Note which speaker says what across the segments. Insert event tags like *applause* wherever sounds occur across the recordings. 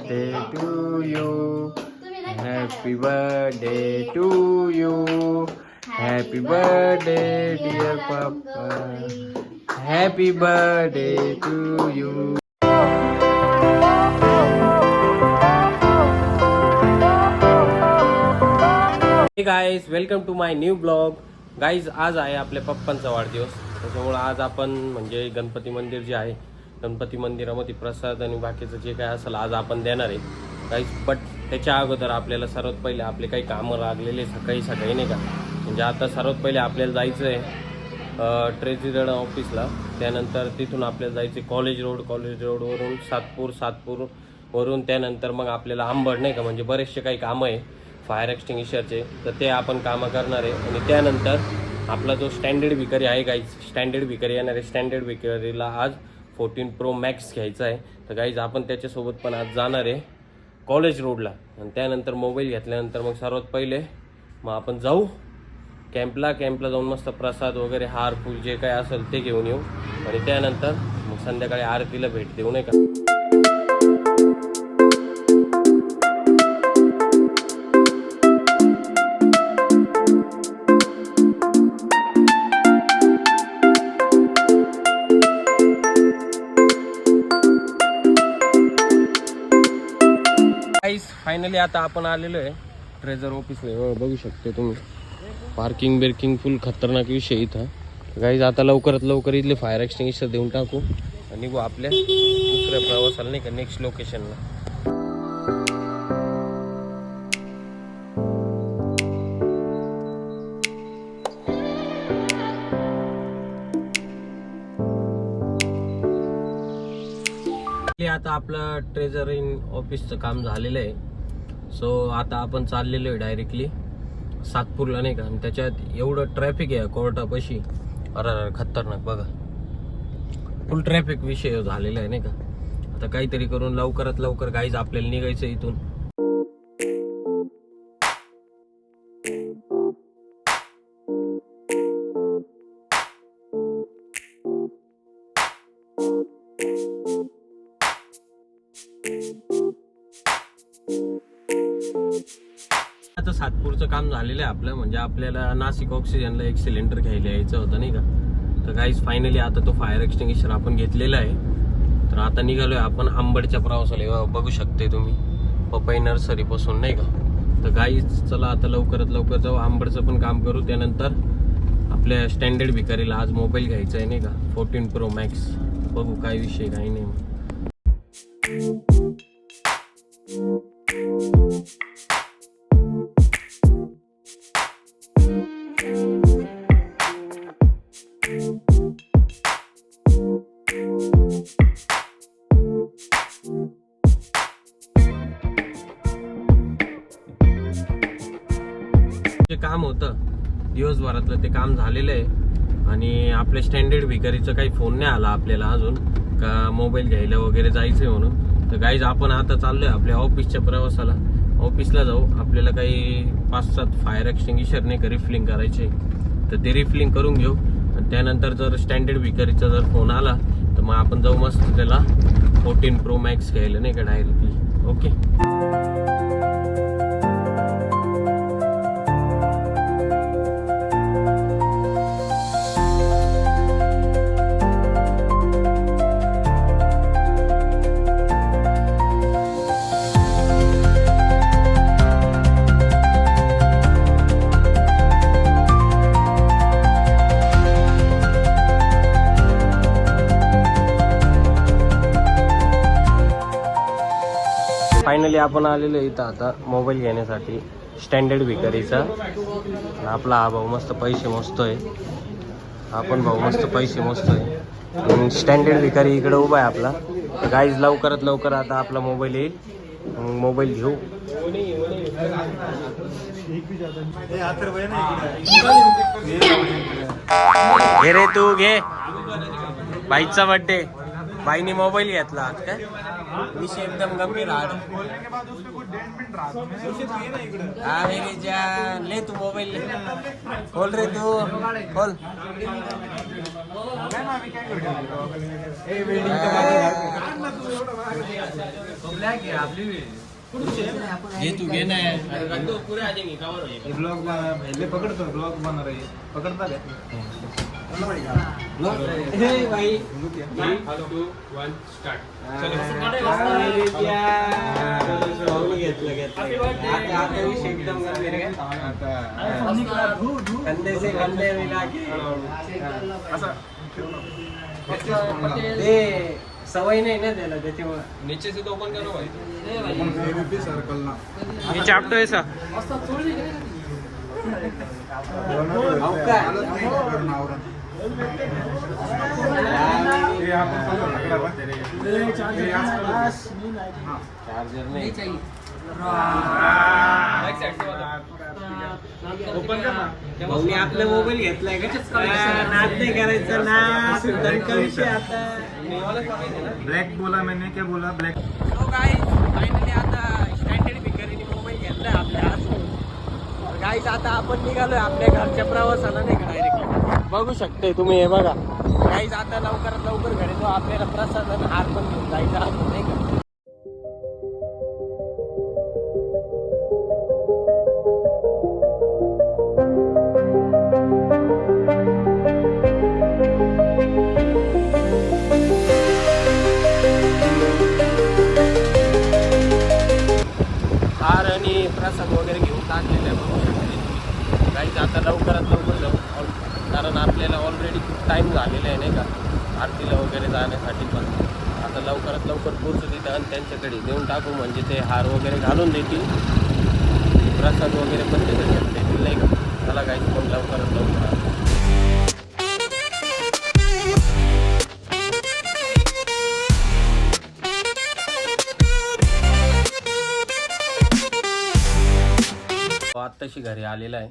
Speaker 1: Birthday to you happy birthday to you happy birthday dear पप्पा happy birthday to you guys welcome to my new blog guys आज आहे आपल्या पप्पांचा वाढदिवस. त्याच्यामुळं आज आपण म्हणजे गणपती मंदिर जे आहे गणपती मंदिरामध्ये प्रसाद आणि बाकीचं जे काय असेल आज आपण देणार आहे काहीच. बट त्याच्या अगोदर आपल्याला सर्वात पहिले आपले काही कामं लागलेले सकाळी सकाळी नाही का? म्हणजे आता सर्वात पहिले आपल्याला जायचं आहे ट्रेझिरड ऑफिसला. त्यानंतर तिथून आपल्याला जायचं कॉलेज रोड कॉलेज रोडवरून सातपूर सातपूर वरून त्यानंतर मग आपल्याला आंबड नाही का? म्हणजे बरेचसे काही कामं आहे फायर एक्सटिंग्विशरचे तर ते आपण कामं करणार आहे. आणि त्यानंतर आपला जो स्टँडर्ड विकरी आहे काही स्टँडर्ड विकरी येणार आहे. स्टँडर्ड विकरीला आज फोर्टीन प्रो मॅक्स घ्यायचा आहे. तर गाईज आपण त्याच्यासोबत पण आज जाणार आहे कॉलेज रोडला. आणि त्यानंतर मोबाईल घेतल्यानंतर मग सर्वात पहिले मग आपण जाऊ. कॅम्पला कॅम्पला जाऊन मस्त प्रसाद वगैरे हार फूल जे काय असेल ते घेऊन येऊ. आणि त्यानंतर मग संध्याकाळी आरतीला भेट देऊ नाही का? फायनली आता आपण आलेलो आहे. ट्रेझर ऑफिसला हो, बघू शकते तुम्ही. पार्किंग बिर्किंग फुल खतरनाक विषय इथं. गाईज आता लवकरात लवकर इथले फायर एक्सटिंग्विशर देऊन टाकू. आणि निघू आपल्या दुसऱ्या प्रवासाला नाही का नेक्स्ट लोकेशनला आता आपलं ट्रेझर इन ऑफिसचं काम झालेलं आहे. सो आता आपण चाललेलो आहे डायरेक्टली सातपूरला नाही का? आणि त्याच्यात एवढं ट्रॅफिक आहे कोर्टापाशी. अरे अरे खतरनाक बघा. फुल ट्रॅफिक विषय झालेला आहे नाही का? आता काहीतरी करून लवकरात लवकर काहीच आपल्याला निघायचं आहे इथून. सातपूरचं काम झालेलं आहे आपलं म्हणजे आपल्याला नाशिक ऑक्सिजनला एक सिलेंडर घ्यायला यायचं होतं नाही का? तर काहीच फायनली आता तो फायर एक्सटिंग्विशर आपण घेतलेला आहे. तर आता निघालो आहे आपण आंबडच्या प्रवासाला. बघू शकते तुम्ही. पपई नर्सरीपासून नाही का? तर गाईच चला आता लवकरात लवकर जाऊ. आंबडचं पण काम करू. त्यानंतर आपल्या स्टँडर्ड भिकारीला आज मोबाईल घ्यायचा आहे नाही का? फोर्टीन प्रो मॅक्स बघू काय विषय काही नाही. होतं. दिवसभरातलं ते काम झालेलं आहे. आणि आपल्या स्टँडर्ड भिकारीचं काही फोन नाही आला आपल्याला अजून. का मोबाईल घ्यायला वगैरे जायचं आहे म्हणून. तर गाईज आपण आता चाललोय आपल्या ऑफिसच्या प्रवासाला. ऑफिसला जाऊ. आपल्याला काही पाच सात फायर एक्सटिंग्विशरने नाही का रिफिलिंग करायचे. तर ते रिफिलिंग करून घेऊ. आणि त्यानंतर जर स्टँडर्ड भिकारीचा जर फोन आला तर मग आपण जाऊ मस्त त्याला फोर्टीन प्रो मॅक्स घ्यायला नाही का डायरेक्टली ओके फायनली आपण आलेलो इथं आता मोबाईल घेण्यासाठी स्टँडर्ड विकारीचा आपला हा भाऊ मस्त पैसे मोजतोय. आपण भाऊ मस्त पैसे मोजतोय. स्टँडर्ड विकारी इकडे उभा आहे आपला. गाईज लवकरात लवकर आता आपला मोबाईल येईल. मग मोबाईल घेऊ. घे रे तू घे. बाईकचा बड्डे बाईने मोबाईल घेतला आज काय? विषय एकदम गंभीर हा मेरी जान ले तू मोबाईल. ले खोल रे तू. खोल. घे तू घे ना. पुरे आ जाएँगे कवर हो
Speaker 2: ब्लॉग पहिले पकडतो ब्लॉग बनणार आहे. पकडता
Speaker 1: हे कंधे से कंधे मिला ते सवय नाही ना त्याला त्याच्यामुळे नीचे से तो ओपन करो भाई
Speaker 2: सर्कल ना
Speaker 1: मी चापतो ऐसा चार्जर नाही भाऊनी आपला मोबाईल घेतलाय का नाद नाही करायचं ना दणका विषय आता
Speaker 2: ब्लॅक बोला मैंने क्या बोला? ब्लॅक काय
Speaker 1: फायनली आता स्टँडर्ड भिकारीने मोबाईल घेतलाय आपल्या. हातून गाईज आता आपण निघालोय आपल्या घरच्या प्रवासाला नाही का? बघू शकते तुम्ही हे बघा. काहीच आता लवकरात लवकर घडे तो आपल्याला प्रसाद हार पण घेऊन जायचं आहे, नाही का? हार आणि प्रसाद वगैरे घेऊन टाकलेले आहे बघू शकते काही आता लवकरात लवकर जाऊ. कारण आपल्याला ऑलरेडी खूप टाईम झालेला आहे नाही का? आरतीला वगैरे जाण्यासाठी पण. आता लवकरात लवकर पोचू तिथं आणि त्यांच्याकडे देऊन टाकू म्हणजे ते हार वगैरे घालून देतील. प्रसाद वगैरे पण त्याच्याकडे देतील नाही का? चला काही पण लवकरात लवकर आत्ताशी घरी आलेला आहे.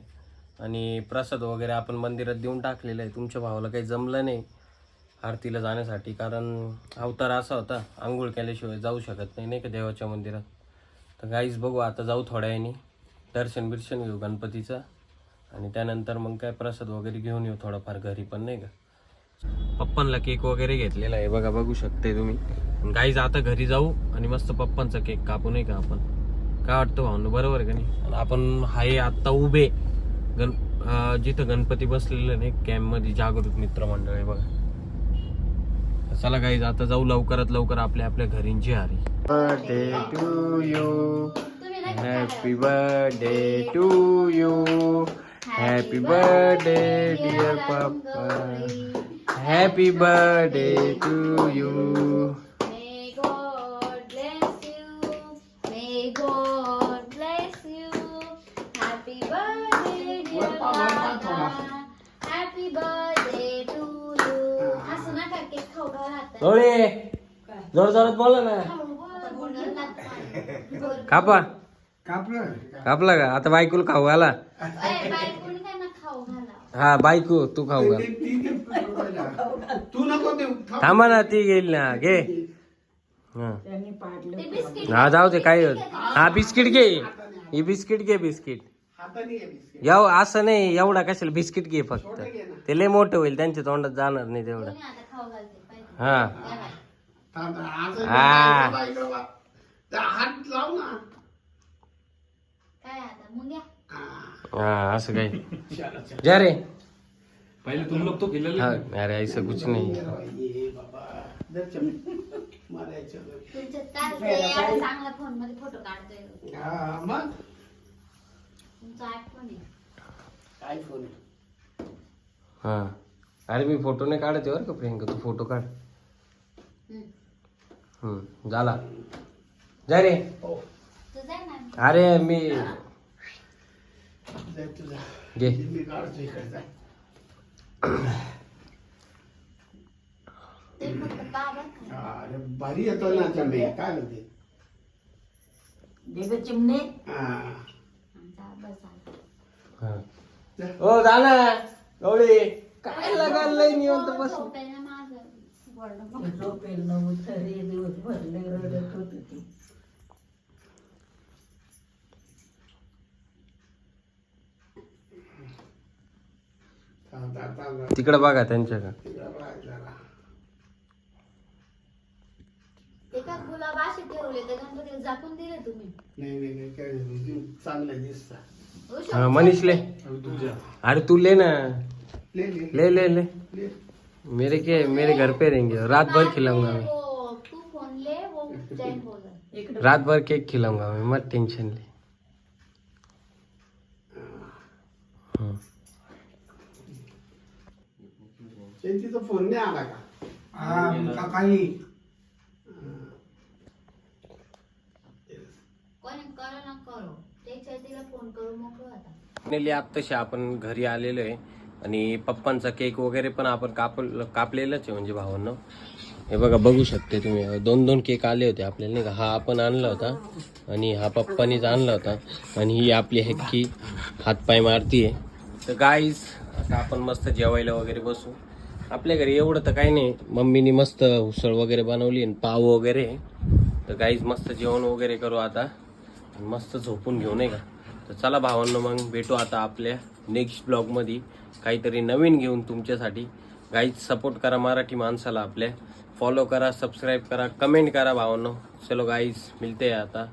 Speaker 1: आणि प्रसाद वगैरे आपण मंदिरात देऊन टाकलेला आहे. तुमच्या भावाला काही जमलं नाही आरतीला जाण्यासाठी कारण अवतार असा होता आंघोळ केल्याशिवाय जाऊ शकत नाही नाही का देवाच्या मंदिरात? तर गाईज बघू आता जाऊ थोड्या वेळाने दर्शन बिर्शन घेऊ गणपतीचं आणि त्यानंतर मग काय प्रसाद वगैरे घेऊन येऊ थोडाफार घरी पण नाही का? पप्पांना केक वगैरे घेतलेला आहे बघा बघू शकते तुम्ही. गाईज आता घरी जाऊ आणि मस्त पप्पांचा केक कापू नाही का आपण? काय वाटतं भावनं बरोबर का नाही? आपण हाय आत्ता उभे. गण जिथं गणपती बसलेले नाही कॅम्पमध्ये जागृत मित्र मंडळ आहे बघा. चला गाईज आता जाऊ लवकरात लवकर आपल्या आपल्या घरींची हारी. Birthday to you happy birthday to you happy birthday dear पप्पा हॅपी बर्थडे टू यू
Speaker 3: खाऊ
Speaker 1: जोर जोरात बोला ना.
Speaker 3: कापा. बोल,
Speaker 1: कापा कापला का? आता बायकूल खाऊ घाला.
Speaker 3: हा बायकोनी तू खाऊ घाल.
Speaker 1: हा तू खाऊ घाल थांबा ना ती घेईल ना. घे. हा. जाऊ दे काय होत? हा बिस्किट घे. ही बिस्किट घे बिस्किट. याव असं नाही एवढा कशाला बिस्किट घे फक्त. ते लय मोठं होईल त्यांच्या तोंडात जाणार नाही तेवढं. हा. हा.
Speaker 3: काय आता मुंग्या
Speaker 1: हा. असं काय? *laughs* जा रे.
Speaker 2: पहिले तुम लोग तो खेलले
Speaker 1: हा, अरे ऐसा कुछ नहीं.
Speaker 3: तुमच्या चालतंय आता चांगला फोनमध्ये फोटो काढतोय तुमचा आयफोन आहे.
Speaker 1: हा. अरे मी फोटो नाही काढते बरं का प्रियंका? तू फोटो काढ.
Speaker 3: हम्म.
Speaker 1: झाला. जा रे.
Speaker 3: तू जाय ना.
Speaker 1: अरे मी घे.
Speaker 3: ते फक्त बाबा खाय.
Speaker 4: अरे भारी येतो ना चंबे काय म्हणते? हा.
Speaker 3: झाला.
Speaker 1: हा. ओ जा ना गवळी काय लगाल लय निवंत बस
Speaker 3: आहे ना माझं.
Speaker 5: झोपेल न उतरे दिवस भरले रडत होत ती.
Speaker 4: थांब, थांब, थांब.
Speaker 1: तिकडे बघा त्यांच्या का.
Speaker 3: ते गुलाब असे ठेवले ते गणपतीला झाकून दिले तुम्ही.
Speaker 4: नाही नाही नाही काय दिसत.
Speaker 1: हा, मनीष ले. अरे तू ले ना.
Speaker 4: ले ले.
Speaker 1: ले ले ले.
Speaker 4: ले.
Speaker 1: मेरे के मेरे घर पे रहेंगे। रात भर खिलाऊंगा मैं।
Speaker 3: वो तू फोन ले वो जैन बोला
Speaker 5: इकडं
Speaker 1: रात भर केक खिलाऊंगा मैं मत टेंशन ले। हं.
Speaker 4: त्यांचा फोन नाही आला का?
Speaker 2: हा काही?
Speaker 3: कोणी करो ना करो. त्याच्या तिला फोन करू मोकळं आता
Speaker 1: आपण घरी आलेलो आहे. आणि पप्पांचा केक वगैरे पण आपण काप कापलेलंच आहे म्हणजे भावांना. हे बघा बघू शकते तुम्ही. दोन दोन केक आले होते आपल्याला नाही का? हा आपण आणला होता आणि हा पप्पानीच आणला होता. आणि ही आपली हक्की हातपाय मारती आहे तर गाईस आता आपण मस्त जेवायला वगैरे बसू. आपल्या घरी एवढं तर काही नाही. मम्मीनी मस्त उसळ वगैरे बनवली आणि पाव वगैरे. तर गाईज मस्त जेवण वगैरे करू आता. मस्त झोपून घेऊ नाही का? तर चला भावांना मग भेटू आता आपल्या नेक्स्ट ब्लॉगमध्ये काहीतरी नवीन घेऊन तुमच्यासाठी गाईज सपोर्ट करा मराठी माणसाला आपल्या. फॉलो करा सबस्क्राईब करा कमेंट करा भावांनो. चलो गाईज मिळते आता.